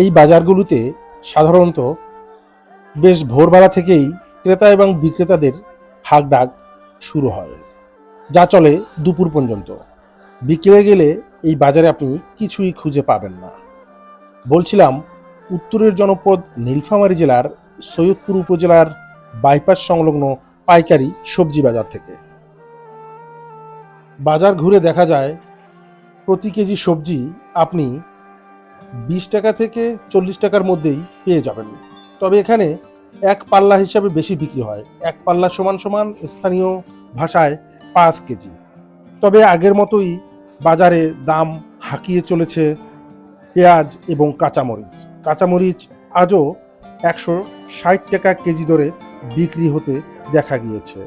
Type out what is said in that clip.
এই বাজারগুলোতে সাধারণত বেশ ভোরবেলা থেকেই ক্রেতা এবং বিক্রেতাদের হাকডাক শুরু হয়, যা চলে দুপুর পর্যন্ত। বিকেলে গেলে এই বাজারে আপনি কিছুই খুঁজে পাবেন না। বলছিলাম, উত্তরের জনপদ নীলফামারী জেলার সৈয়দপুর উপজেলার বাইপাস সংলগ্ন পাইকারি সবজি বাজার থেকে। বাজার ঘুরে দেখা যায়, প্রতি কেজি সবজি আপনি বিশ টাকা থেকে চল্লিশ টাকার মধ্যেই পেয়ে যাবেন। তবে এখানে এক পাল্লা হিসাবে বেশি বিক্রি হয়। এক পাল্লা সমান সমান স্থানীয় ভাষায় পাঁচ কেজি। তবে আগের মতোই বাজারে দাম হাঁকিয়ে চলেছে পেঁয়াজ এবং কাঁচামরিচ। কাঁচামরিচ আজও একশো ষাট টাকা কেজি দরে বিক্রি হতে দেখা গিয়েছে।